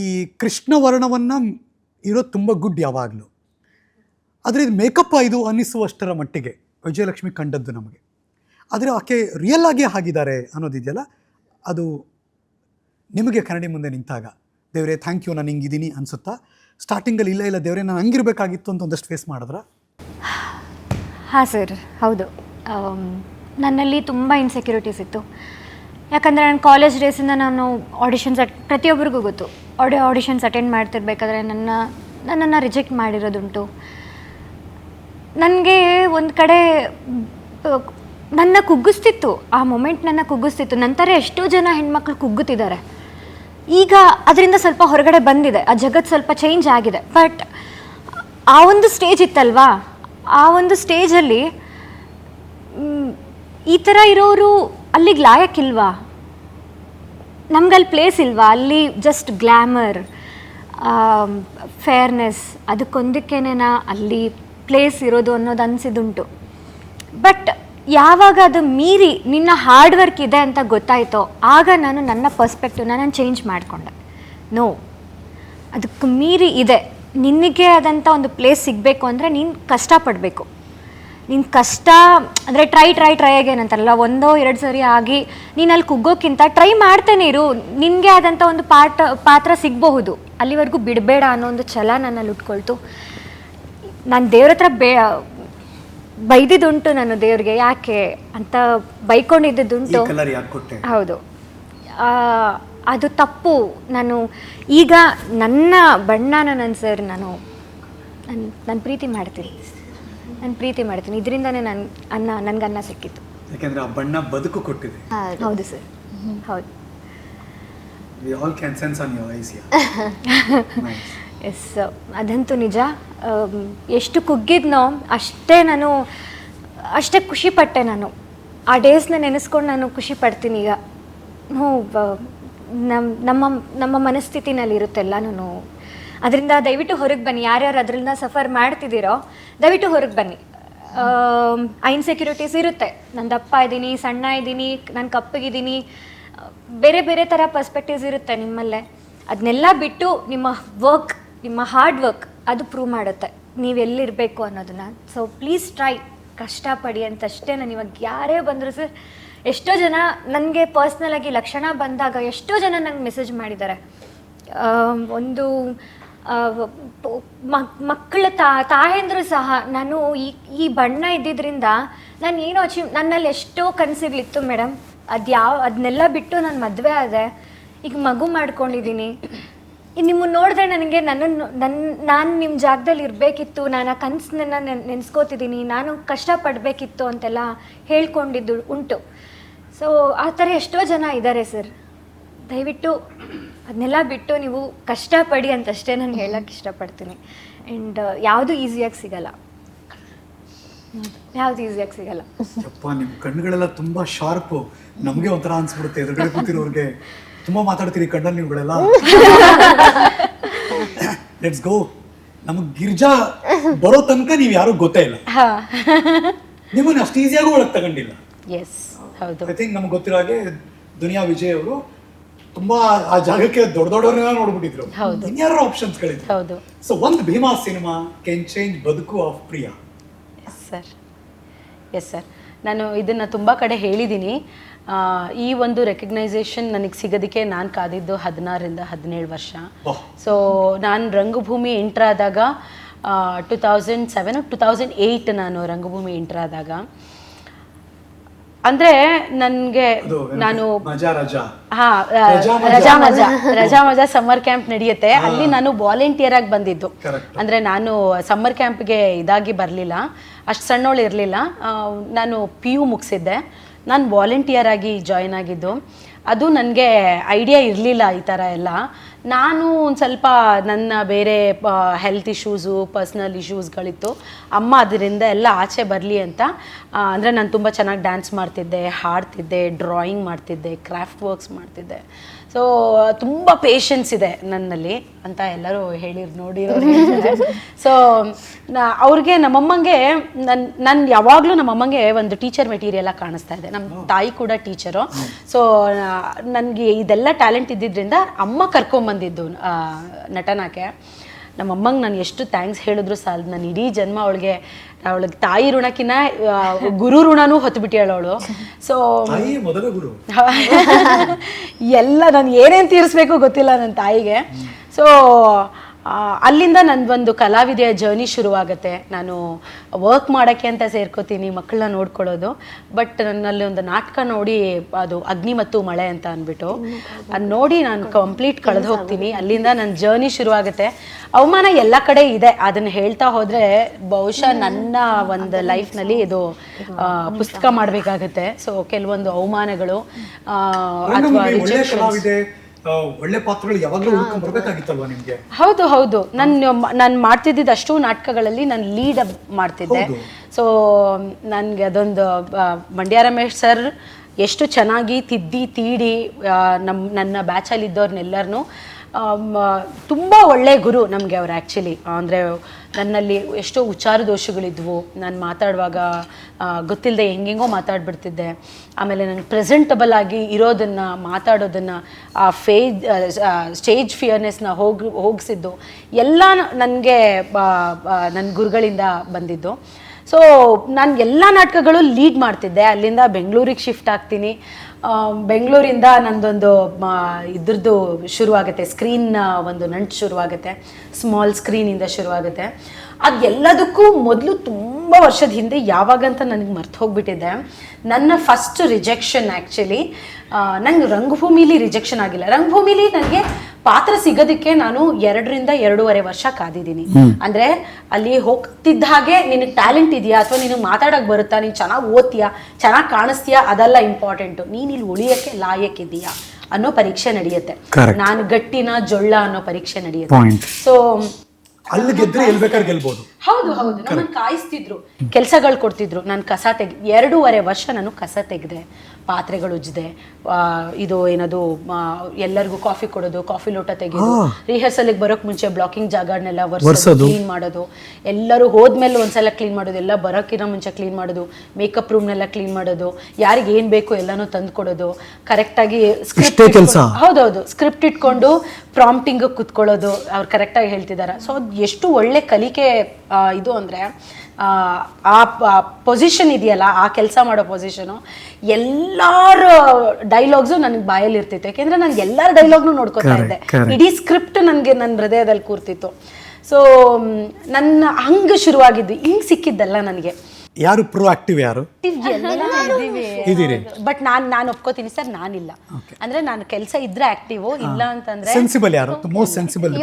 ಈ ಕೃಷ್ಣ ವರ್ಣವನ್ನು ಇರೋದು ತುಂಬ ಗುಡ್ ಯಾವಾಗಲೂ. ಆದರೆ ಇದು ಮೇಕಪ್ ಇದು ಅನ್ನಿಸುವಷ್ಟರ ಮಟ್ಟಿಗೆ, ವಿಜಯಲಕ್ಷ್ಮಿ ಕಂಡದ್ದು ನಮಗೆ. ಆದರೆ ಆಕೆ ರಿಯಲ್ ಆಗಿ ಆಗಿದ್ದಾರೆ ಅನ್ನೋದಿದೆಯಲ್ಲ, ಅದು ನಿಮಗೆ ಕನ್ನಡಿ ಮುಂದೆ ನಿಂತಾಗ. ದೇವರೇ ಥ್ಯಾಂಕ್ ಯು ನಾನು ಹಿಂಗಿದ್ದೀನಿ ಅನಿಸುತ್ತಾ? ಸ್ಟಾರ್ಟಿಂಗಲ್ಲಿ ಇಲ್ಲ ಇಲ್ಲ, ದೇವರೇ, ನಾನು ಹಂಗಿರಬೇಕಾಗಿತ್ತು ಅಂತ ಒಂದಷ್ಟು ಫೇಸ್ ಮಾಡಿದ್ರ? ಹಾಂ ಸರ್, ಹೌದು. ನನ್ನಲ್ಲಿ ತುಂಬ ಇನ್ಸೆಕ್ಯೂರಿಟೀಸ್ ಇತ್ತು. ಯಾಕಂದರೆ ನಾನು ಕಾಲೇಜ್ ಡೇಸಿಂದ ನಾನು ಆಡಿಷನ್ಸ್ ಪ್ರತಿಯೊಬ್ಬರಿಗೂ ಗೊತ್ತು. ಆಡಿ ಆಡಿಷನ್ಸ್ ಅಟೆಂಡ್ ಮಾಡ್ತಿರ್ಬೇಕಾದ್ರೆ ನನ್ನ, ನನ್ನನ್ನು ರಿಜೆಕ್ಟ್ ಮಾಡಿರೋದುಂಟು. ನನಗೆ ಒಂದು ಕಡೆ, ನನ್ನ ಕುಗ್ಗಿಸ್ತಿತ್ತು. ಆ ಮೊಮೆಂಟ್ ನನ್ನ ಕುಗ್ಗಿಸ್ತಿತ್ತು. ನಂತರ ಎಷ್ಟೋ ಜನ ಹೆಣ್ಮಕ್ಳು ಕುಗ್ಗುತ್ತಿದ್ದಾರೆ. ಈಗ ಅದರಿಂದ ಸ್ವಲ್ಪ ಹೊರಗಡೆ ಬಂದಿದೆ. ಆ ಜಗತ್ತು ಸ್ವಲ್ಪ ಚೇಂಜ್ ಆಗಿದೆ. ಬಟ್ ಆ ಒಂದು ಸ್ಟೇಜ್ ಇತ್ತಲ್ವಾ? ಆ ಒಂದು ಸ್ಟೇಜಲ್ಲಿ ಈ ಥರ ಇರೋರು ಅಲ್ಲಿಗೆ ಲಾಯಕ್ಕಿಲ್ವಾ? ನಮ್ಗಲ್ಲಿ ಪ್ಲೇಸ್ ಇಲ್ವಾ? ಅಲ್ಲಿ ಜಸ್ಟ್ ಗ್ಲ್ಯಾಮರ್ ಫೇರ್ನೆಸ್ ಅದಕ್ಕೊಂದಕ್ಕೇನೇನ ಅಲ್ಲಿ ಪ್ಲೇಸ್ ಇರೋದು ಅನ್ನೋದು ಅನಿಸಿದುಂಟು ಬಟ್ ಯಾವಾಗ ಅದು ಮೀರಿ ನಿನ್ನ ಹಾರ್ಡ್ ವರ್ಕ್ ಇದೆ ಅಂತ ಗೊತ್ತಾಯ್ತೋ, ಆಗ ನಾನು ನನ್ನ ಪರ್ಸ್ಪೆಕ್ಟಿವ್ನ ನಾನು ಚೇಂಜ್ ಮಾಡಿಕೊಂಡೆ. ನೋ ಅದಕ್ಕೆ ಮೀರಿ ಇದೆ. ನಿನಗೆ ಆದಂಥ ಒಂದು ಪ್ಲೇಸ್ ಸಿಗಬೇಕು ಅಂದರೆ ನೀನು ಕಷ್ಟಪಡಬೇಕು. ನಿನ್ನ ಕಷ್ಟ ಅಂದರೆ ಟ್ರೈ ಟ್ರೈ ಟ್ರೈ ಅಗೇನ್ ಅಂತಾರಲ್ಲ ಒಂದೋ ಎರಡು ಸರಿ ಆಗಿ ನೀನು ಅಲ್ಲಿ ಕುಗ್ಗೋಕ್ಕಿಂತ ಟ್ರೈ ಮಾಡ್ತೇನೆ ಇರು. ನಿನಗೆ ಆದಂಥ ಒಂದು ಪಾಠ ಪಾತ್ರ ಸಿಗಬಹುದು. ಅಲ್ಲಿವರೆಗೂ ಬಿಡಬೇಡ ಅನ್ನೋ ಒಂದು ಛಲ ನನ್ನಲ್ಲಿ ಉಟ್ಕೊಳ್ತು. ನಾನು ದೇವ್ರ ಹತ್ರ ಬೇ ಬೈದಿದ್ದುಂಟು ನಾನು ದೇವ್ರಿಗೆ. ಯಾಕೆ ಅಂತ ಬೈಕೊಂಡಿದ್ದುಂಟು ಹೌದು. ಅದು ತಪ್ಪು. ನಾನು ಈಗ ನನ್ನ ಬಣ್ಣನ ನನ್ನ ಸರ್ ನಾನು ನಾನು ನಾನು ಪ್ರೀತಿ ಮಾಡ್ತೀನಿ. ನಾನು ಪ್ರೀತಿ ಮಾಡ್ತೀನಿ. ಇದರಿಂದನೇ ನಾನು ಅನ್ನ ನನಗೆ ಅನ್ನ ಸಿಕ್ಕಿತ್ತು ಯಾಕಂದ್ರೆ ಆ ಬಣ್ಣ ಬದುಕು ಕೊಟ್ಟಿದೆ. ಹೌದು. ಸರ್. ಹೌದು. We all can sense on your eyes yes ಅದಂತೂ ನಿಜ. ಎಷ್ಟು ಕುಗ್ಗಿದ್ನೋ ಅಷ್ಟೇ ನಾನು ಅಷ್ಟೇ ಖುಷಿ ಪಟ್ಟೆ ನಾನು. ಆ ಡೇಸ್ನ ನೆನೆಸ್ಕೊಂಡು ನಾನು ಖುಷಿ ಪಡ್ತೀನಿ ಈಗ. ಹ್ಞೂ ಬ- ನಮ್ಮ ನಮ್ಮ ನಮ್ಮ ಮನಸ್ಥಿತಿನಲ್ಲಿ ಇರುತ್ತೆಲ್ಲ ನಾನು ಅದರಿಂದ ದಯವಿಟ್ಟು ಹೊರಗೆ ಬನ್ನಿ. ಯಾರ್ಯಾರು ಅದರಿಂದ ಸಫರ್ ಮಾಡ್ತಿದ್ದೀರೋ ದಯವಿಟ್ಟು ಹೊರಗೆ ಬನ್ನಿ. ಐನ್ ಸೆಕ್ಯೂರಿಟೀಸ್ ಇರುತ್ತೆ. ನನ್ನ ದಪ್ಪ ಇದ್ದೀನಿ, ಸಣ್ಣ ಇದ್ದೀನಿ, ನಾನು ಕಪ್ಪಗಿದ್ದೀನಿ. ಬೇರೆ ಬೇರೆ ಥರ ಪರ್ಸ್ಪೆಕ್ಟಿವ್ಸ್ ಇರುತ್ತೆ ನಿಮ್ಮಲ್ಲೇ. ಅದನ್ನೆಲ್ಲ ಬಿಟ್ಟು ನಿಮ್ಮ ವರ್ಕ್ ನಿಮ್ಮ ಹಾರ್ಡ್ ವರ್ಕ್ ಅದು ಪ್ರೂವ್ ಮಾಡುತ್ತೆ. ನೀವು ಎಲ್ಲಿರಬೇಕು ಅನ್ನೋದನ್ನ. ಸೊ ಪ್ಲೀಸ್ ಟ್ರೈ ಕಷ್ಟಪಡಿ ಅಂತಷ್ಟೇ ನಾನು ಇವಾಗ ಯಾರೇ ಬಂದರೂ ಸರ್, ಎಷ್ಟೋ ಜನ ನನಗೆ ಪರ್ಸ್ನಲಾಗಿ ಲಕ್ಷಣ ಬಂದಾಗ ಎಷ್ಟೋ ಜನ ನಂಗೆ ಮೆಸೇಜ್ ಮಾಡಿದ್ದಾರೆ. ಒಂದು ಮಕ್ಕಳ ತಾ, ತಾಯಂದ್ರು ಸಹ ನಾನು ಈ ಈ ಬಣ್ಣ ಇದ್ದಿದ್ರಿಂದ ನಾನು ಏನೋ ಅಚೀವ್, ನನ್ನಲ್ಲಿ ಎಷ್ಟೋ ಕನಸುಗಳಿತ್ತು ಮೇಡಮ್ ಅದು ಯಾವ ಅದನ್ನೆಲ್ಲ ಬಿಟ್ಟು ನಾನು ಮದುವೆ ಆದೆ. ಈಗ ಮಗು ಮಾಡ್ಕೊಂಡಿದ್ದೀನಿ ನಿಮ್ಮನ್ನು ನೋಡಿದ್ರೆ ನನಗೆ ನನ್ನನ್ನು ನನ್ನ ನಾನು ನಿಮ್ಮ ಜಾಗದಲ್ಲಿ ಇರಬೇಕಿತ್ತು. ನಾನು ಆ ಕನಸನ್ನ ನೆನೆಸ್ಕೋತಿದ್ದೀನಿ ನಾನು ಕಷ್ಟಪಡಬೇಕಿತ್ತು ಅಂತೆಲ್ಲ ಹೇಳ್ಕೊಂಡಿದ್ದು ಉಂಟು. ಸೊ ಆ ಥರ ಎಷ್ಟೋ ಜನ ಇದ್ದಾರೆ ಸರ್. ದಯವಿಟ್ಟು ಅದನ್ನೆಲ್ಲ ಬಿಟ್ಟು ನೀವು ಕಷ್ಟಪಡಿ ಅಂತಷ್ಟೇ ನಾನು ಹೇಳಕ್ಕೆ ಇಷ್ಟಪಡ್ತೀನಿ. ಆ್ಯಂಡ್ ಯಾವುದು ಈಸಿಯಾಗಿ ಸಿಗಲ್ಲ. ಯಾವ್ದು ಈಸಿಯಾಗಿ ಸಿಗಲ್ಲ. ಯಪ್ಪ ನಿಮ್ಮ ಕಣ್ಣುಗಳೆಲ್ಲ ತುಂಬಾ ಶಾರ್ಪು ನಮಗೆ ಒಂಥರ ಅನ್ಸ್ಬಿಡುತ್ತೆ. ಎದುರುಗಡೆ ಕೂತಿರೋರ್ಗೆ ತುಂಬಾ ಮಾತಾಡ್ತೀರಿ ಕಣ್ಣಲ್ಲಿ ನೀವುಗಳೆಲ್ಲ. ಲೆಟ್ಸ್ ಗೋ ನಮಗ್ ಗಿರ್ಜಾ ಬರೋ ತನಕ ನೀವು ಯಾರು ಗೊತ್ತೇ ಇಲ್ಲ. ನಿಮ್ಮನ್ನ ಅಷ್ಟು ಈಸಿಯಾಗೂ ಒಳಗೆ ತಗೊಂಡಿಲ್ಲ. ಎಸ್ ಹೌದು. ಐ ಥಿಂಕ್ ನಮ್ಗೆ ಗೊತ್ತಿರೋ ಹಾಗೆ ದುನಿಯಾ ವಿಜಯ್ ಅವರು ತುಂಬಾ ಆ ಜಾಗಕ್ಕೆ ದೊಡ್ಡ ದೊಡ್ಡವ್ರನ್ನ ನೋಡ್ಬಿಟ್ಟಿದ್ರು. ಹೌದು. ಇನ್ಯಾರ ಆಪ್ಷನ್ಸ್ ಗಳಿದ್ರು ಹೌದು. ಸೊ ಒಂದು ಭೀಮಾ ಸಿನಿಮಾ ಕ್ಯಾನ್ ಚೇಂಜ್ ಬದುಕು of Priya. Yes sir yes sir ನಾನು ಇದನ್ನು ತುಂಬ ಕಡೆ ಹೇಳಿದ್ದೀನಿ ಈ ಒಂದು ರೆಕಗ್ನೈಸೇಷನ್ ನನಗೆ ಸಿಗೋದಕ್ಕೆ ನಾನು ಕಾದಿದ್ದು ಹದಿನಾರರಿಂದ ಹದಿನೇಳು ವರ್ಷ. ಸೊ ನಾನು ರಂಗಭೂಮಿ ಎಂಟ್ರ್ ಆದಾಗ two thousand seven two thousand eight ನಾನು ರಂಗಭೂಮಿ ಎಂಟ್ರ್ ಆದಾಗ. ಅಂದರೆ ನನ್ಗೆ ನಾನು ಹಾ ರಜಾ ಮಜಾ. ರಜಾ ಮಜಾ ಸಮ್ಮರ್ ಕ್ಯಾಂಪ್ ನಡೆಯುತ್ತೆ. ಅಲ್ಲಿ ನಾನು ವಾಲಂಟಿಯರ್ ಆಗಿ ಬಂದಿದ್ದು. ಅಂದ್ರೆ ನಾನು ಸಮ್ಮರ್ ಕ್ಯಾಂಪ್ಗೆ ಇದಾಗಿ ಬರಲಿಲ್ಲ. ಅಷ್ಟು ಸಣ್ಣವಳು ಇರಲಿಲ್ಲ. ನಾನು ಪಿ ಯು ಮುಗಿಸಿದ್ದೆ. ನಾನು ವಾಲಂಟಿಯರ್ ಆಗಿ ಜಾಯ್ನ್ ಆಗಿದ್ದು. ಅದು ನನಗೆ ಐಡಿಯಾ ಇರಲಿಲ್ಲ ಈ ಥರ ಎಲ್ಲ. ನಾನು ಒಂದು ಸ್ವಲ್ಪ ನನ್ನ ಬೇರೆ ಹೆಲ್ತ್ ಇಶ್ಯೂಸು ಪರ್ಸ್ನಲ್ ಇಶ್ಯೂಸ್ಗಳಿತ್ತು ಅಮ್ಮ ಅದರಿಂದ ಎಲ್ಲ ಆಚೆ ಬರಲಿ ಅಂತ. ಅಂದರೆ ನಾನು ತುಂಬ ಚೆನ್ನಾಗಿ ಡ್ಯಾನ್ಸ್ ಮಾಡ್ತಿದ್ದೆ, ಹಾಡ್ತಿದ್ದೆ ಡ್ರಾಯಿಂಗ್ ಮಾಡ್ತಿದ್ದೆ ಕ್ರಾಫ್ಟ್ ವರ್ಕ್ಸ್ ಮಾಡ್ತಿದ್ದೆ. ಸೊ ತುಂಬ ಪೇಷನ್ಸ್ ಇದೆ ನನ್ನಲ್ಲಿ ಅಂತ ಎಲ್ಲರೂ ಹೇಳಿರ್ ನೋಡಿರೋ ಸೊ ಅವ್ರಿಗೆ ನಮ್ಮಮ್ಮಂಗೆ ನನ್ನ ನಾನು ಯಾವಾಗಲೂ ನಮ್ಮಮ್ಮಂಗೆ ಒಂದು ಟೀಚರ್ ಮೆಟೀರಿಯಲ್ ಕಾಣಿಸ್ತಾ ಇದೆ. ನಮ್ಮ ತಾಯಿ ಕೂಡ ಟೀಚರು ಸೊ ನನಗೆ ಇದೆಲ್ಲ ಟ್ಯಾಲೆಂಟ್ ಇದ್ದಿದ್ದರಿಂದ ಅಮ್ಮ ಕರ್ಕೊಂಬಂದಿದ್ದು ಬಂದಿದ್ದು ನಟನಕ್ಕೆ ನಮ್ಮ ಅಮ್ಮಂಗೆ ನಾನು ಎಷ್ಟು ಥ್ಯಾಂಕ್ಸ್ ಹೇಳಿದ್ರು ಸಾಲದು ನಾನು ಇಡೀ ಜನ್ಮ ಅವಳಿಗೆ ಅವಳಿಗೆ ತಾಯಿ ಋಣಕ್ಕಿನ್ನ ಗುರು ಋಣನೂ ಹೊತ್ಬಿಟ್ಟಿಯಾಳು ಅವಳು ಸೊ ಎಲ್ಲ ನಾನು ಏನೇನು ತೀರಿಸ್ಬೇಕು ಗೊತ್ತಿಲ್ಲ ನನ್ನ ತಾಯಿಗೆ. ಸೊ ಅಲ್ಲಿಂದ ನಂದೊಂದು ಕಲಾವಿದೆಯ ಜರ್ನಿ ಶುರುವಾಗುತ್ತೆ. ನಾನು ವರ್ಕ್ ಮಾಡೋಕ್ಕೆ ಅಂತ ಸೇರ್ಕೋತೀನಿ ಮಕ್ಕಳನ್ನ ನೋಡ್ಕೊಳ್ಳೋದು. ಬಟ್ ನನ್ನಲ್ಲಿ ಒಂದು ನಾಟಕ ನೋಡಿ ಅದು ಅಗ್ನಿ ಮತ್ತು ಮಳೆ ಅಂತ ಅಂದ್ಬಿಟ್ಟು ಅದು ನೋಡಿ ನಾನು ಕಂಪ್ಲೀಟ್ ಕಳೆದು ಹೋಗ್ತೀನಿ. ಅಲ್ಲಿಂದ ನನ್ನ ಜರ್ನಿ ಶುರುವಾಗುತ್ತೆ. ಅವಮಾನ ಎಲ್ಲ ಕಡೆ ಇದೆ. ಅದನ್ನು ಹೇಳ್ತಾ ಹೋದರೆ ಬಹುಶಃ ನನ್ನ ಒಂದು ಲೈಫ್ನಲ್ಲಿ ಇದು ಆ, ಪುಸ್ತಕ ಮಾಡಬೇಕಾಗುತ್ತೆ. ಸೊ ಕೆಲವೊಂದು ಅವಮಾನಗಳು ಅಥವಾ ಒಳ್ಳೆ ಪಾತ್ರಗಳು ಯಾವಾಗಲೂ ಹುಡ್ಕೊಂಡು ಬರ್ಬೇಕಾಗಿತ್ತಲ್ವಾ ನಿಮ್ಗೆ? ಹೌದು ಹೌದು. ನಾನು ನಾನು ಮಾಡ್ತಿದ್ದಿದ್ದು ಅಷ್ಟು ನಾಟಕಗಳಲ್ಲಿ ನಾನು ಲೀಡ್ ಮಾಡ್ತಿದ್ದೆ. ಹೌದು. ಸೊ ನನಗೆ ಅದೊಂದು ಮಂಡ್ಯ ರಮೇಶ್ ಸರ್ ಎಷ್ಟು ಚೆನ್ನಾಗಿ ತಿದ್ದಿ ತೀಡಿ ನಮ್ಮ ನನ್ನ ಬ್ಯಾಚಲ್ಲಿ ಇದ್ದವ್ರನ್ನೆಲ್ಲರನ್ನೂ ತುಂಬ ಒಳ್ಳೆ ಗುರು ನಮಗೆ ಅವರು ಆ್ಯಕ್ಚುಲಿ ಅಂದರೆ ನನ್ನಲ್ಲಿ ಎಷ್ಟೋ ಉಚ್ಚಾರ ದೋಷಗಳಿದ್ವು ನಾನು ಮಾತಾಡುವಾಗ ಗೊತ್ತಿಲ್ಲದೆ ಹೆಂಗೆಂಗೋ ಮಾತಾಡ್ಬಿಡ್ತಿದ್ದೆ. ಆಮೇಲೆ ನನಗೆ ಪ್ರೆಸೆಂಟಬಲ್ ಆಗಿ ಇರೋದನ್ನು, ಮಾತಾಡೋದನ್ನು, ಆ ಫೇಜ್ ಸ್ಟೇಜ್ ಫಿಯರ್ನೆಸ್ನ ಹೋಗಿ, ಹೋಗಿಸಿದ್ದು ಎಲ್ಲ ನನಗೆ ನನ್ನ ಗುರುಗಳಿಂದ ಬಂದಿದ್ದು. ಸೊ ನಾನು ಎಲ್ಲ ನಾಟಕಗಳು ಲೀಡ್ ಮಾಡ್ತಿದ್ದೆ. ಅಲ್ಲಿಂದ ಬೆಂಗಳೂರಿಗೆ ಶಿಫ್ಟ್ ಆಗ್ತೀನಿ. ಬೆಂಗಳೂರಿಂದ ನಂದೊಂದು ಇದ್ರದ್ದು ಶುರುವಾಗುತ್ತೆ. ಸ್ಕ್ರೀನ್ ಒಂದು ನಂಟು ಶುರುವಾಗುತ್ತೆ. ಸ್ಮಾಲ್ ಸ್ಕ್ರೀನಿಂದ ಶುರುವಾಗುತ್ತೆ. ಅದು ಎಲ್ಲದಕ್ಕೂ ಮೊದಲು ತುಂಬ ವರ್ಷದ ಹಿಂದೆ ಯಾವಾಗಂತ ನನಗೆ ಮರ್ತು ಹೋಗ್ಬಿಟ್ಟಿದೆ. ನನ್ನ ಫಸ್ಟ್ ರಿಜೆಕ್ಷನ್ ಆ್ಯಕ್ಚುಲಿ ನಂಗೆ ರಂಗಭೂಮಿಲಿ ರಿಜೆಕ್ಷನ್ ಆಗಿಲ್ಲ. ರಂಗಭೂಮಿಲಿ ನನಗೆ ಪಾತ್ರ ಸಿಗೋದಕ್ಕೆ ನಾನು ಎರಡರಿಂದ ಎರಡೂವರೆ ವರ್ಷ ಕಾದಿದ್ದೀನಿ. ಅಂದ್ರೆ ಅಲ್ಲಿ ಹೋಗ್ತಿದ್ದ ಹಾಗೆ ನಿನಗೆ ಟ್ಯಾಲೆಂಟ್ ಇದೆಯಾ? ಅಥವಾ ನಿನಗೆ ಮಾತಾಡೋಕೆ ಬರುತ್ತಾ? ನೀನು ಚೆನ್ನಾಗಿ ಓದ್ತೀಯಾ? ಚೆನ್ನಾಗಿ ಕಾಣಿಸ್ತೀಯಾ? ಅದೆಲ್ಲ ಇಂಪಾರ್ಟೆಂಟು ನೀನು ಇಲ್ಲಿ ಉಳಿಯೋಕ್ಕೆ ಲಾಯಕ್ಕಿದ್ದೀಯಾ ಅನ್ನೋ ಪರೀಕ್ಷೆ ನಡೆಯುತ್ತೆ. ನಾನು ಗಟ್ಟಿನ ಜೊಳ್ಳ ಅನ್ನೋ ಪರೀಕ್ಷೆ ನಡೆಯುತ್ತೆ. ಸೊ ಅಲ್ಲಿ ಗೆದ್ರೆ ಎಲ್ ಬೇಕಾದ್ರೆ ಗೆಲ್ಬೋದು. ಹೌದು ಹೌದು. ನಮ್ಮನ್ನು ಕಾಯಿಸ್ತಿದ್ರು. ಕೆಲಸಗಳು ಕೊಡ್ತಿದ್ರು. ನಾನು ಕಸ ತೆಗ್ ಎರಡೂವರೆ ವರ್ಷ ನಾನು ಕಸ ತೆಗೆದೆ. ಪಾತ್ರೆಗಳು ಉಜ್ಜಿದೆ ಇದು ಏನದು ಎಲ್ಲರಿಗೂ ಕಾಫಿ ಕೊಡೋದು ಕಾಫಿ ಲೋಟ ತೆಗೆಯೋದು ರಿಹರ್ಸಲ್ಗೆ ಬರೋಕ್ ಮುಂಚೆ ಬ್ಲಾಕಿಂಗ್ ಜಾಗನೆಲ್ಲ ವರ್ಷ ವರ್ಸೋದು ಕ್ಲೀನ್ ಮಾಡೋದು. ಎಲ್ಲರೂ ಹೋದ್ಮೇಲೆ ಒಂದ್ಸಲ ಕ್ಲೀನ್ ಮಾಡೋದು. ಎಲ್ಲ ಬರೋಕ್ಕಿಂತ ಮುಂಚೆ ಕ್ಲೀನ್ ಮಾಡೋದು. ಮೇಕಪ್ ರೂಮ್ನೆಲ್ಲ ಕ್ಲೀನ್ ಮಾಡೋದು. ಯಾರಿಗೆ ಏನು ಬೇಕು ಎಲ್ಲನೂ ತಂದು ಕೊಡೋದು. ಕರೆಕ್ಟಾಗಿ ಸ್ಕ್ರಿಪ್ಟ್ ಕೆಲ್ಸ? ಹೌದೌದು ಸ್ಕ್ರಿಪ್ಟ್ ಇಟ್ಕೊಂಡು ಪ್ರಾಂಪ್ಟಿಂಗ್ ಕುತ್ಕೊಳ್ಳೋದು. ಅವ್ರು ಕರೆಕ್ಟಾಗಿ ಹೇಳ್ತಿದ್ದಾರೆ ಸೊ ಎಷ್ಟು ಒಳ್ಳೆ ಕಲಿಕೆ ಇದು ಅಂದರೆ ಆ ಪೊಸಿಷನ್ ಇದೆಯಲ್ಲ ಆ ಕೆಲಸ ಮಾಡೋ ಪೊಸಿಷನು ಎಲ್ಲರ ಡೈಲಾಗ್ಸು ನನಗೆ ಬಾಯಲ್ಲಿ ಇರ್ತಿತ್ತು. ಯಾಕೆಂದ್ರೆ ನಾನು ಎಲ್ಲರ ಡೈಲಾಗ್ನು ನೋಡ್ಕೊತಾ ಇದ್ದೆ. ಇಡೀ ಸ್ಕ್ರಿಪ್ಟ್ ನನಗೆ ನನ್ನ ಹೃದಯದಲ್ಲಿ ಕೂರ್ತಿತ್ತು. ಸೊ ನನ್ನ ಹಂಗೆ ಶುರುವಾಗಿದ್ದು ಹಿಂಗೆ ಸಿಕ್ಕಿದ್ದಲ್ಲ ನನಗೆ. ಯಾರು ಪ್ರೋ ಆಕ್ಟಿವ್ ಯಾರು ಇದೀರಿ ಬಟ್ ನಾನು ನಾನು ಒಪ್ಕೋತೀನಿ ಸರ್ ನಾನಿಲ್ಲ. ಅಂದ್ರೆ ನಾನು ಕೆಲಸ ಇದ್ರೆ ಆಕ್ಟಿವ್ ಇಲ್ಲ ಅಂತಂದ್ರೆ ಸೆನ್ಸಿಬಲ್ ಯಾರು? Most sensible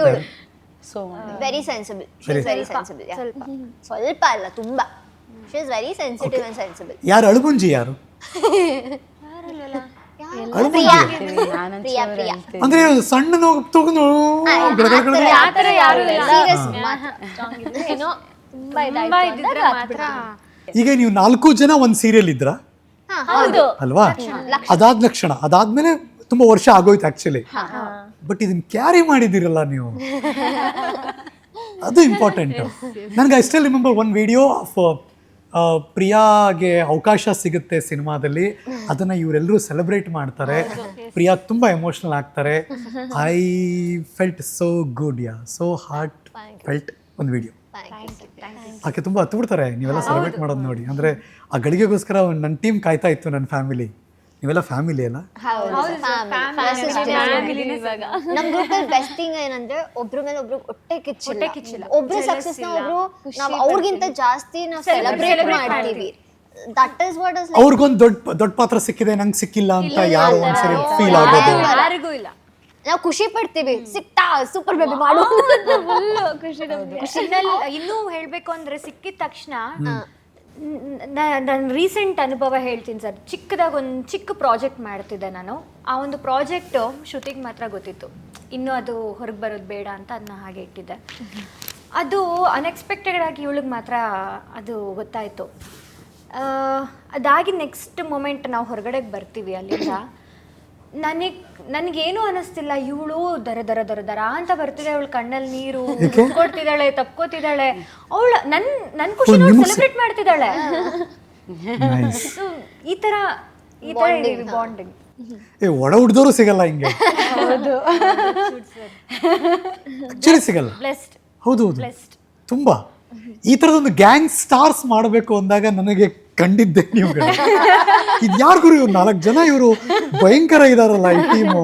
so very sensible very sensible ಸ್ವಲ್ಪ. ಅಲ್ಲ ತುಂಬಾ. She is very sensitive and sensible ಯಾರು ಅಳುಗುಂಜಿ ಯಾರು? ಅಳುಗುಂಜಿ. ಪ್ರಿಯಾ. ನಾನಂತೂ ಪ್ರಿಯಾ. ಪ್ರಿಯಾ ಅಂದ್ರೆ ಸಣ್ಣ ನೋವು ತಗೊಂಡು ಆತರ ಯಾರು ಇಲ್ಲ. ಸೀರಿಯಸ್ ಏನೋ ತುಂಬಾ ತುಂಬಾ ಮಾತ್ರ. ಈಗ ನೀವು ನಾಲ್ಕು ಜನ ಒಂದ್ ಸೀರಿಯಲ್ ಇದ್ರ? ಹೌದು. ಅಲ್ವಾ? ಅದಾದ ಲಕ್ಷಣ. ಅದಾದ್ಮೇಲೆ ತುಂಬಾ ವರ್ಷ ಆಗೋಯ್ತು ಆಕ್ಚುಲಿ ಬಟ್ ಇದನ್ನ ಕ್ಯಾರಿ ಮಾಡಿದ್ದೀರಲ್ಲ ನೀವು? ಅದು ಇಂಪಾರ್ಟೆಂಟ್ ನನಗೆ I still remember one video of ಪ್ರಿಯಾಗೆ ಅವಕಾಶ ಸಿಗುತ್ತೆ ಸಿನಿಮಾದಲ್ಲಿ. ಅದನ್ನು ಇವರೆಲ್ಲರೂ ಸೆಲೆಬ್ರೇಟ್ ಮಾಡ್ತಾರೆ. ಪ್ರಿಯಾ ತುಂಬ ಎಮೋಷ್ನಲ್ ಆಗ್ತಾರೆ. I felt so good ya so heart felt ಒಂದು ವಿಡಿಯೋ ಆಕೆ ತುಂಬ ಹತ್ತು ಬಿಡ್ತಾರೆ ನೀವೆಲ್ಲ ಸೆಲೆಬ್ರೇಟ್ ಮಾಡೋದು ನೋಡಿ. ಅಂದರೆ ಆ ಗಳಿಗೆಗೋಸ್ಕರ ನನ್ನ ಟೀಮ್ ಕಾಯ್ತಾ ಇತ್ತು ನನ್ನ ಫ್ಯಾಮಿಲಿ ನೀವೆಲ್ಲ ಫ್ಯಾಮಿಲಿ ಅಲ್ಲ ನಮ್ ಗ್ರೂಪ್ ಅಲ್ಲಿ ಬೆಸ್ಟ್ ಥಿಂಗ್ ಏನಂದ್ರೆ ಒಬ್ರ ಮೇಲೆ ಒಬ್ರು ಹೊಟ್ಟೆ ಕಿಚ್ಚಿಲ್ಲ. ಒಬ್ರು ಸಕ್ಸಸ್ನ ಒಬ್ರು ನಾವು ಅವ್ರಿಗಿಂತ ಜಾಸ್ತಿ ನಾವ್ ಸೆಲೆಬ್ರೇಟ್ ಮಾಡ್ತೀವಿ. ದಟ್ ಇಸ್ ವಾಟ್ ಇಸ್ ಅವ್ರಿಗೊಂದು ದೊಡ್ಡ ದೊಡ್ಡ ಪಾತ್ರ ಸಿಕ್ಕಿದೆ ನಂಗೆ ಸಿಕ್ಕಿಲ್ಲ ಅಂತ ಯಾರು ಒಂದ್ಸರಿ ಫೀಲ್ ಆಗೋದು? ಯಾರಿಗೂ ಇಲ್ಲ. ನಾವು ಖುಷಿ ಪಡ್ತೀವಿ. ಸಿಕ್ತಾ ಸೂಪರ್ ಬೇಬಿ ಮಾಡು. ಖುಷಿ ಇನ್ನೂ ಹೇಳ್ಬೇಕು ಅಂದ್ರೆ ಸಿಕ್ಕಿದ ತಕ್ಷಣ ನನ್ನ ರೀಸೆಂಟ್ ಅನುಭವ ಹೇಳ್ತೀನಿ ಸರ್. ಚಿಕ್ಕದಾಗ ಒಂದು ಚಿಕ್ಕ ಪ್ರಾಜೆಕ್ಟ್ ಮಾಡ್ತಿದ್ದೆ ನಾನು. ಆ ಒಂದು ಪ್ರಾಜೆಕ್ಟ್ ಶ್ರುತಿಗೆ ಮಾತ್ರ ಗೊತ್ತಿತ್ತು. ಇನ್ನೂ ಅದು ಹೊರಗೆ ಬರೋದು ಬೇಡ ಅಂತ ಅದನ್ನ ಹಾಗೆ ಇಟ್ಟಿದ್ದೆ. ಅದು ಅನ್ಎಕ್ಸ್ಪೆಕ್ಟೆಡ್ ಆಗಿ ಇವಳಿಗೆ ಮಾತ್ರ ಅದು ಗೊತ್ತಾಯಿತು. ಅದಾಗಿ ನೆಕ್ಸ್ಟ್ ಮೂಮೆಂಟ್ ನಾವು ಹೊರಗಡೆಗೆ ಬರ್ತೀವಿ ಅಲ್ಲಿಂದ. ನನಗೆ ನನಗೇನು ಅನಿಸ್ತಿಲ್ಲ ಇವಳು ದರ ದರ ದರ ದರ ಅಂತ ಬರ್ತಿದೆ ಅವಳು ಕಣ್ಣಲ್ಲಿ ನೀರು ಕೊಡ್ತಿದ್ದಾಳೆ ತಪ್ಕೋತಿದ್ದಾಳೆ ಅವಳು ನನ್ ನನ್ ಖುಷಿ ಸೆಲೆಬ್ರೇಟ್ ಮಾಡ್ತಿದ್ದಾಳೆ. So, ಈ ತರ ಈ ತರ ಬಾಂಡಿಂಗ್ ಏ ಒಡ ಹುಡ್ದೋರು ಸಿಗಲ್ಲ ಹಿಂಗೆ. ಹೌದು. ಆಕ್ಚುಲಿ ಸಿಗಲ್ಲ. ಬ್ಲೆಸ್ಡ್ ಹೌದು ಹೌದು. ತುಂಬಾ. ಈ ಥರದೊಂದು ಗ್ಯಾಂಗ್ ಸ್ಟಾರ್ಸ್ ಮಾಡಬೇಕು ಅಂದಾಗ ನನಗೆ ಕಂಡಿದ್ದೆ ನೀವು ಇದು ಯಾರು ಗುರು ಇವ್ರು? ನಾಲ್ಕು ಜನ ಇವರು. ಭಯಂಕರ ಇದಾರಲ್ಲ ಈ ಟೀಮು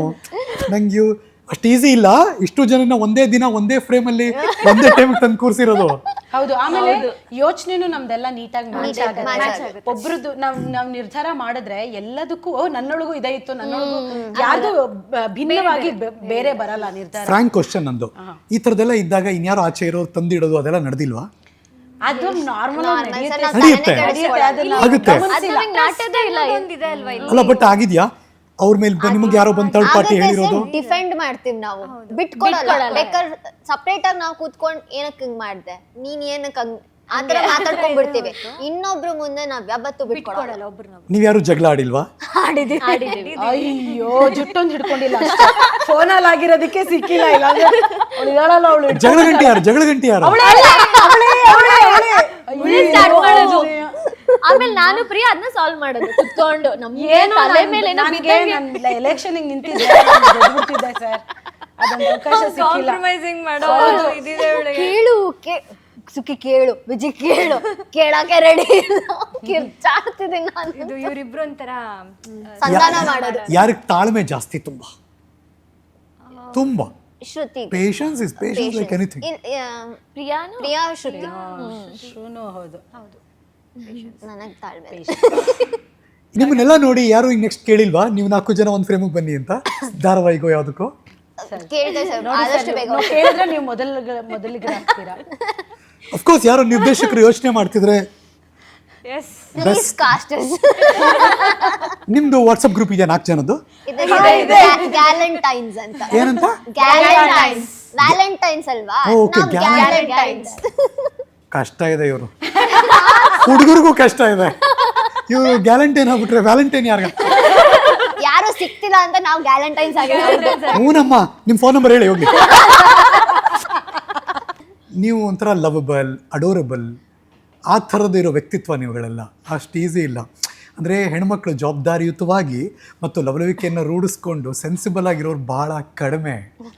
ನಂಗೆ ಇವ್ ಅಷ್ಟು ಈಸಿ ಇಲ್ಲ. ಇಷ್ಟು ಜನನ ಒಂದೇ ದಿನ ಒಂದೇ ಫ್ರೇಮ್ ಅಲ್ಲಿ ಒಂದೇ ಟೈಮ್ ತಂದು ಕೂರಿಸಿರೋದು. ಹೌದು. ಆಮೇಲೆ ಯೋಚನೆನು ನಮ್ದೆಲ್ಲ ನೀಟಾಗಿ ಮ್ಯಾಚ್ ಆಗುತ್ತೆ. ಒಬ್ರದ್ದು ನಾವ್ ನಾವ್ ನಿರ್ಧಾರ ಮಾಡಿದ್ರೆ ಎಲ್ಲದಕ್ಕೂ ಓ ನನ್ನೊಳಗೂ ಇದೇ ಇತ್ತು ನನ್ನೊಳಗೂ ಯಾರ್ದು ಭಿನ್ನವಾಗಿ ಬೇರೆ ಬರಲ್ಲ ನಿರ್ಧಾರ. ಫ್ರಾಂಕ್ ಕ್ವಶನ್ ನಂದು. ಈ ಥರದ್ದೆಲ್ಲ ಇದ್ದಾಗ ಇನ್ಯಾರು ಆಚೆ ಇರೋರು ತಂದಿಡೋದು ಅದೆಲ್ಲ ನಡೆದಿಲ್ವಾ? ಅದು ನಾರ್ಮಲ್ ನಡೆಯುತ್ತೆ. ಆಗುತ್ತೆ. ಅಲ್ಲ ಬಟ್ ಆಗಿದ್ಯಾ? ಅವ್ರ ಮೇಲೆ ನಿಮಗೆ ಯಾರೋ ಬಂದು ಥರ್ಡ್ ಪಾರ್ಟಿ ಹೇಳಿರೋದು? ಡಿಫೆಂಡ್ ಮಾಡ್ತೀವಿ ನಾವು. ಬಿಟ್ಕೊಡಲ್ಲ ಬೇಕಾದ್ರೆ ಸಪ್ರೇಟ್ ಆಗಿ ನಾವು ಕೂತ್ಕೊಂಡು ಏನಕ್ಕೆ ಹಿಂಗ್ ಮಾಡ್ದೆ? ನೀನ್ ಏನಕ್ಕೆ ಹಂಗ್ ಆತರ ಮಾತಾಡ್ಕೊಂಡ್ ಬಿಡ್ತೀವಿ ಇನ್ನೊಬ್ರು ಮುಂದೆ ನಾವ್ ಯಾವತ್ತು ಬಿಟ್ಕೊಡಲ್ಲ ಒಬ್ರು ನಾವು. ನೀವು ಯಾರು ಜಗಳ ಆಡಿಲ್ವಾ? ಅಯ್ಯೋ ಜುಟ್ಟೊಂದು ಹಿಡ್ಕೊಂಡಿಲ್ಲ ಫೋನಲ್ಲಿ ಆಗಿರೋದಕ್ಕೆ ಸಿಕ್ಕಿಲ್ಲ ಇಲ್ಲ ಅವಳು ಇದಾಳಲ್ಲ ಅವಳು ಜಗಳ ಗಂಟೆ ಯಾರು ಜಗಳ ಗಂಟೆ ಯಾರು ಆಮೇಲೆ ನಾನು ಪ್ರಿಯ ಅದನ್ನ ಸಾಲ್ವ್ ಮಾಡೋದು. ಕುತ್ಕೊಂಡು ನಮ್ಗೆ ತಲೆ ಮೇಲೆ ಏನೋ ನನಗೆ ಬಿದ್ದಂಗೆ. ಎಲೆಕ್ಷನ್ ನಿಂತಿದ್ದೆ ಸರ್ ಅದೊಂದು ಅವಕಾಶ ಸಿಕ್ಕಿಲ್ಲ. ಕಾಂಪ್ರಮೈಸಿಂಗ್ ಮಾಡೋ ಇದಿದೆ ಇವಳಿಗೆ. ಕೇಳು ಕೇ- ಸುಖಿ ಕೇಳು ವಿಜಿ ಕೇಳು ಕೇಳಕ್ಕೆ ರೆಡಿ ಕಿರ್ಚಾಡ್ತಿದ್ದೀನಿ ನಾನು. ಇದು ಇವರಿಬ್ರು ಒಂಥರ ಸಂಧಾನ ಮಾಡೋದು. ಯಾರಿಗೆ ತಾಳ್ಮೆ ಜಾಸ್ತಿ ತುಂಬಾ? ತುಂಬಾ. Shruti. Patience is patience like anything ಪ್ರಿಯಾನು? Priya Shruti. ಶೂನು ಹೌದು. ನನಗ್ ತಾಳ್ಮೆ. ನಿಮ್ಮನ್ನೆಲ್ಲ ನೋಡಿ ಯಾರು ಈಗ ನೆಕ್ಸ್ಟ್ ಕೇಳಿಲ್ವಾ? ನೀವು ನಾಲ್ಕು ಜನ ಒಂದು ಫ್ರೇಮಿಗೆ ಬನ್ನಿ ಅಂತ. ಧಾರಾವಾಹಿಗೋ ಯಾವುದಕ್ಕೋ. ಕೇಳಿದೆ ಸರ್ ಆದಷ್ಟು ಬೇಗ ಕೇಳಿದ್ರೆ ನೀವು ಮೊದಲ ಮೊದಲಿಗೆ ಆಗ್ತೀರಾ ಅಫ್ಕೋರ್ಸ್ ಯಾರು ನಿರ್ದೇಶಕರು ಯೋಚನೆ ಮಾಡ್ತಿದ್ರೆ. ನಿಮ್ದು ವಾಟ್ಸಪ್ ಗ್ರೂಪ್ ಇದೆಯಾ ನಾಲ್ಕು ಜನದ್ದು? ಗ್ಯಾಲೆಂಟೈನ್ಸ್ ಅಂತ. ಏನಂತ? ಗ್ಯಾಲೆಂಟೈನ್ಸ್ ವ್ಯಾಲೆಂಟೈನ್ಸ್ ಅಲ್ವಾ? ಓಕೆ ಗ್ಯಾಲೆಂಟೈನ್ಸ್ ಕಷ್ಟ ಇದೆ ಇವರು. ಹುಡುಗರಿಗೂ ಕಷ್ಟ ಇದೆ. ಇವರು ಗ್ಯಾಲೆಂಟೈನ್ ಆಗ್ಬಿಟ್ರೆ ವ್ಯಾಲೆಂಟೈನ್ ಯಾರ ಯಾರು ಸಿಕ್ತಿಲ್ಲ ಅಂತ ನಾವು ಗ್ಯಾಲೆಂಟೈನ್ಸ್ ಹೂನಮ್ಮ ನಿಮ್ ನಿಮ್ಮ ಫೋನ್ ನಂಬರ್ ಹೇಳಿ ಹೋಗಿ ನೀವು ಒಂಥರ ಲವಬಲ್ ಅಡೋರಬಲ್ ಆ ಥರದ್ದು ಇರೋ ವ್ಯಕ್ತಿತ್ವ ನೀವುಗಳೆಲ್ಲ ಅಷ್ಟು ಈಸಿ ಇಲ್ಲ. ಅಂದರೆ ಹೆಣ್ಮಕ್ಳು ಜವಾಬ್ದಾರಿಯುತವಾಗಿ ಮತ್ತು ಲವಲವಿಕೆಯನ್ನು ರೂಢಿಸ್ಕೊಂಡು ಸೆನ್ಸಿಬಲ್ ಆಗಿರೋರು ಭಾಳ ಕಡಿಮೆ.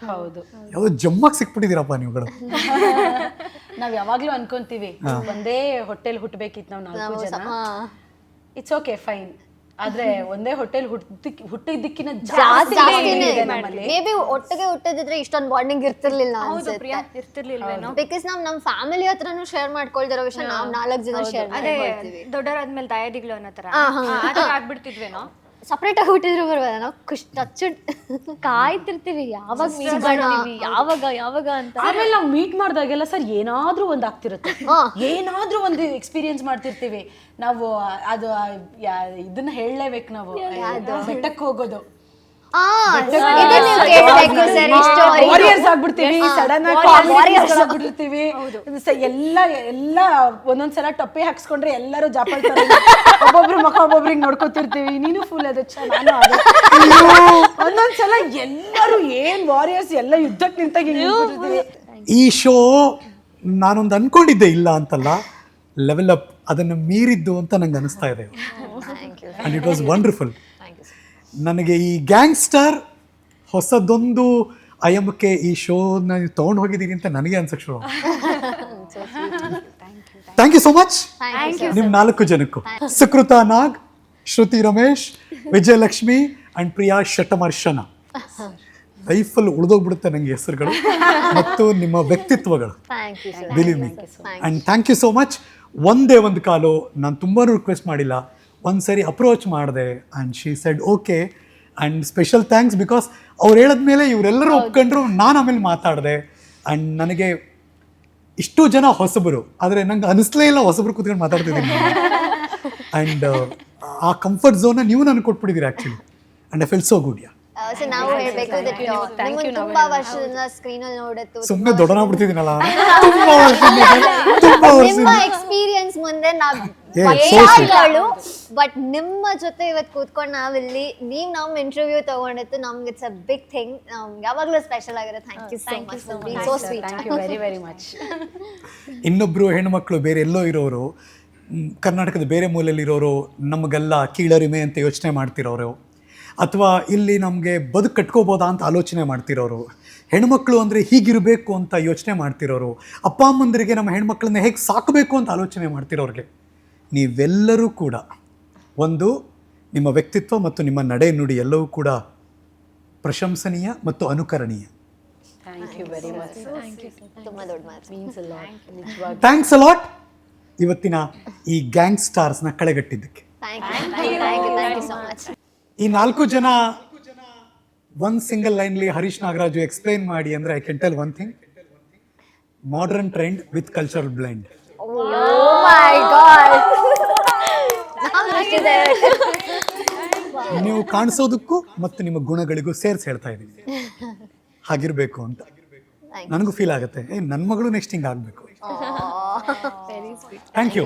ಹೌದು. ಯಾವುದೋ ಜಮ್ಮಾಗಿ ಸಿಕ್ಬಿಟ್ಟಿದ್ದೀರಪ್ಪ ನೀವುಗಳು. ನಾವ್ ಯಾವಾಗ್ಲೂ ಅನ್ಕೊಂತೀವಿ ಒಂದೇ ಹೊಟ್ಟೆಲ್ ಹುಟ್ಟಬೇಕಿತ್ತು ನಾವು ನಾಲ್ಕು ಜನ. ಇಟ್ಸ್ ಓಕೆ ಫೈನ್ ಆದ್ರೆ ಒಂದೇ ಹೋಟೆಲ್ ಹುಟ್ಟಿದ ಹುಟ್ಟಿದ್ದಕ್ಕಿಂತ ಜಾಸ್ತಿ ಮೇ ಬಿ ಒಟ್ಟಿಗೆ ಹುಟ್ಟಿದ್ರೆ ಇಷ್ಟೊಂದು ಬಾಂಡಿಂಗ್ ಇರ್ತಿರ್ಲಿಲ್ಲ ಬಿಕಾಸ್ ನಾವ್ ನಮ್ ಫ್ಯಾಮಿಲಿ ಹತ್ರನು ಶೇರ್ ಮಾಡ್ಕೊಳ್ತಿರೋ ವಿಷಯ ನಾವ್ ನಾಲ್ಕು ಜನ ಶೇರ್ ಅದೇ ದೊಡ್ಡವರಾದ್ಮೇಲೆ ದಾಯಾದಿಗಳು ಅನ್ನೋ ತರ. ಆಗ್ಬಿಡ್ತಿದ್ವೇನೋ? ಸಪ್ರೇಟ್ ಆಗಿ ಹುಟ್ಟಿದ್ರು ಬರ್ಬೋದ ನಾವು ಖುಷ್ ಟಚ್ ಕಾಯ್ತಿರ್ತೀವಿ ಯಾವಾಗ ಮೀಟ್ ಮಾಡ್ತೀವಿ ಯಾವಾಗ ಯಾವಾಗ ಅಂತ. ಆಮೇಲೆ ನಾವು ಮೀಟ್ ಮಾಡಿದಾಗೆಲ್ಲ ಸರ್ ಏನಾದ್ರೂ ಒಂದ್ ಆಗ್ತಿರುತ್ತೆ. ಏನಾದ್ರೂ ಒಂದು ಎಕ್ಸ್ಪೀರಿಯನ್ಸ್ ಮಾಡ್ತಿರ್ತೀವಿ. ನಾವು ಅದು ಯಾ- ಇದನ್ನ ಹೇಳಲೇಬೇಕು ನಾವು. ಬೆಟ್ಟಕ್ಕೆ ಹೋಗೋದು. ವಾರಿಯರ್ಸ್ ಆಗ್ಬಿಡ್ತೀವಿ ಸಡನ್ ಸ- ಎಲ್ಲ ಎಲ್ಲ ಒಂದೊಂದ್ಸಲ ಟೊಪ್ಪೆ ಹಾಕ್ಸ್ಕೊಂಡ್ರೆ ಎಲ್ಲರೂ ಜಾಪಾಳ್ತಾರೆ ಒಬ್ಬೊಬ್ರು ಮುಖ ಒಬ್ಬೊಬ್ರಿಗೆ ನೋಡ್ಕೊತಿರ್ತೀವಿ. ನೀನು ಫುಲ್ ಅದು ನಾನು. ಒಂದೊಂದ್ಸಲ ಎಲ್ಲರೂ ಏನ್ ವಾರಿಯರ್ಸ್ ಎಲ್ಲ ಯುದ್ಧಕ್ಕೆ ನಿಂತಾಗ. ಈ ಶೋ ನಾನೊಂದು ಅನ್ಕೊಂಡಿದ್ದೆ ಇಲ್ಲ ಅಂತಲ್ಲ ಲೆವೆಲ್ ಅಪ್ ಅದನ್ನು ಮೀರಿದ್ದು ಅಂತ ನಂಗೆ ಅನಿಸ್ತಾ ಇದೆ. ಅಂಡ್ ಇಟ್ ವಾಸ್ ವಂಡರ್ಫುಲ್ ನನಗೆ ಈ ಗ್ಯಾಂಗ್ಸ್ಟರ್ ಹೊಸದೊಂದು ಅಯಮಕ್ಕೆ ಈ ಶೋನ ನಾನು ತೊಗೊಂಡು ಹೋಗಿದ್ದೀನಿ ಅಂತ ನನಗೆ ಅನ್ಸಕ್ಕೆ ಶುರು ಥ್ಯಾಂಕ್ ಯು ಸೋ ಮಚ್ ನಿಮ್ಮ ನಾಲ್ಕು ಜನಕ್ಕೂ. ಸುಕೃತ ನಾಗ್ ಶ್ರುತಿ ರಮೇಶ್ ವಿಜಯಲಕ್ಷ್ಮಿ ಅಂಡ್ ಪ್ರಿಯಾ ಶಟಮರ್ಶನ. ಲೈಫಲ್ಲಿ ಉಳಿದೋಗ್ಬಿಡುತ್ತೆ ನನಗೆ ಹೆಸರುಗಳು ಮತ್ತು ನಿಮ್ಮ ವ್ಯಕ್ತಿತ್ವಗಳು. Believe me and thank you so much ಒಂದೇ ಒಂದು ಕಾಲು ನಾನು ತುಂಬಾ ರಿಕ್ವೆಸ್ಟ್ ಮಾಡಿಲ್ಲ. ಒಂದು ಸರಿ ಅಪ್ರೋಚ್ ಮಾಡಿದೆ and she said okay and special thanks because ಅವ್ರು ಹೇಳಿದ್ಮೇಲೆ ಇವರೆಲ್ಲರೂ ಒಪ್ಕೊಂಡ್ರು ನಾನು ಆಮೇಲೆ ಮಾತಾಡಿದೆ. ಆ್ಯಂಡ್ ನನಗೆ ಇಷ್ಟು ಜನ ಹೊಸಬರು ಆದರೆ ನಂಗೆ ಅನಿಸ್ಲೇ ಇಲ್ಲ ಹೊಸಬರು ಕೂತ್ಕೊಂಡು ಮಾತಾಡ್ತಿದ್ದೀನಿ ಆ್ಯಂಡ್ ಆ ಕಂಫರ್ಟ್ ಝೋನ ನೀವು ನನಗೆ ಕೊಟ್ಬಿಟ್ಟಿದ್ದೀರಿ actually and I felt so good ya so ನಾವು ಹೇಳ್ಬೇಕು uh, ನಿಮ್ಮನ್ನ ತುಂಬಾ ವರ್ಷದಿಂದ ಸ್ಕ್ರೀನ್ ಅಲ್ಲಿ ನೋಡತ್ತು ಸುಮ್ಮನೆ ತುಂಬ ವರ್ಷದಿಂದ. ತುಂಬ ನಿಮ್ಮ ವರ್ಷದಿಂದ. ಎಕ್ಸ್ಪೀರಿಯನ್ಸ್ ಮುಂದೆ ನಾವು ಏ, ಬಟ್ ನಿಮ್ಮ ಜೊತೆ ಇವತ್ತು ಕೂತ್ಕೊಂಡು ನಾವಿಲ್ಲಿ ನೀವ್ ನಮ್ ಇಂಟರ್ವ್ಯೂ ತಗೊಂಡಿತ್ತು ನಮ್ಗೆ ಇಟ್ಸ್ ಅ ಬಿಗ್ ಥಿಂಗ್ ಯಾವಾಗಲೂ ಸ್ಪೆಷಲ್ ಆಗಿರೋ thank you so much so sweet thank you very very much ಇನ್ನೊಬ್ಬರು ಹೆಣ್ಮಕ್ಳು ಬೇರೆ ಎಲ್ಲೋ ಇರೋರು ಮ್, ಕರ್ನಾಟಕದ ಬೇರೆ ಮೂಲೆಯಲ್ಲಿರೋರು ನಮಗೆಲ್ಲ ಕೀಳರಿಮೆ ಅಂತ ಯೋಚನೆ ಮಾಡ್ತಿರೋರು. ಅಥವಾ ಇಲ್ಲಿ ನಮಗೆ ಬದುಕು ಕಟ್ಕೋಬೋದಾ ಅಂತ ಆಲೋಚನೆ ಮಾಡ್ತಿರೋರು. ಹೆಣ್ಮಕ್ಳು ಅಂದರೆ ಹೀಗಿರಬೇಕು ಅಂತ ಯೋಚನೆ ಮಾಡ್ತಿರೋರು. ಅಪ್ಪ ಅಮ್ಮಂದರಿಗೆ ನಮ್ಮ ಹೆಣ್ಮಕ್ಳನ್ನ ಹೇಗೆ ಸಾಕಬೇಕು ಅಂತ ಆಲೋಚನೆ ಮಾಡ್ತಿರೋರಿಗೆ. ನೀವೆಲ್ಲರೂ ಕೂಡ ಒಂದು ನಿಮ್ಮ ವ್ಯಕ್ತಿತ್ವ ಮತ್ತು ನಿಮ್ಮ ನಡೆ ನುಡಿ ಎಲ್ಲವೂ ಕೂಡ ಪ್ರಶಂಸನೀಯ ಮತ್ತು ಅನುಕರಣೀಯ. ಥ್ಯಾಂಕ್ ಯು ವೆರಿ ಮಚ್ ತುಂಬಾ ದೊಡ್ಡ ಮಾತು. ಮೀನ್ಸ್ ಅ ಲಾಟ್ ನಿಜವಾಗ ಥ್ಯಾಂಕ್ಸ್ ಅಲಾಟ್ ಇವತ್ತಿನ ಈ ಗ್ಯಾಂಗ್ ಸ್ಟಾರ್ಸ್ನ ಕಳೆಗಟ್ಟಿದ್ದಕ್ಕೆ. ಈ ನಾಲ್ಕು ಜನ ಒನ್ ಸಿಂಗಲ್ ಲೈನ್ಲಿ ಹರೀಶ್ ನಾಗರಾಜು ಎಕ್ಸ್ಪ್ಲೈನ್ ಮಾಡಿ ಅಂದ್ರೆ I can tell one thing modern trend with cultural blend ನೀವು ಕಾಣಿಸೋದಕ್ಕೂ ಮತ್ತು ನಿಮ್ಮ ಗುಣಗಳಿಗೂ ಸೇರಿಸಿ ಹೇಳ್ತಾ ಇದ್ದೀನಿ ಹಾಗಿರ್ಬೇಕು ಅಂತ. ನನಗೂ ಫೀಲ್ ಆಗುತ್ತೆ. ಏ ನನ್ನ ಮಗಳು ನೆಕ್ಸ್ಟ್ ಹಿಂಗೆ ಆಗಬೇಕು. Thank you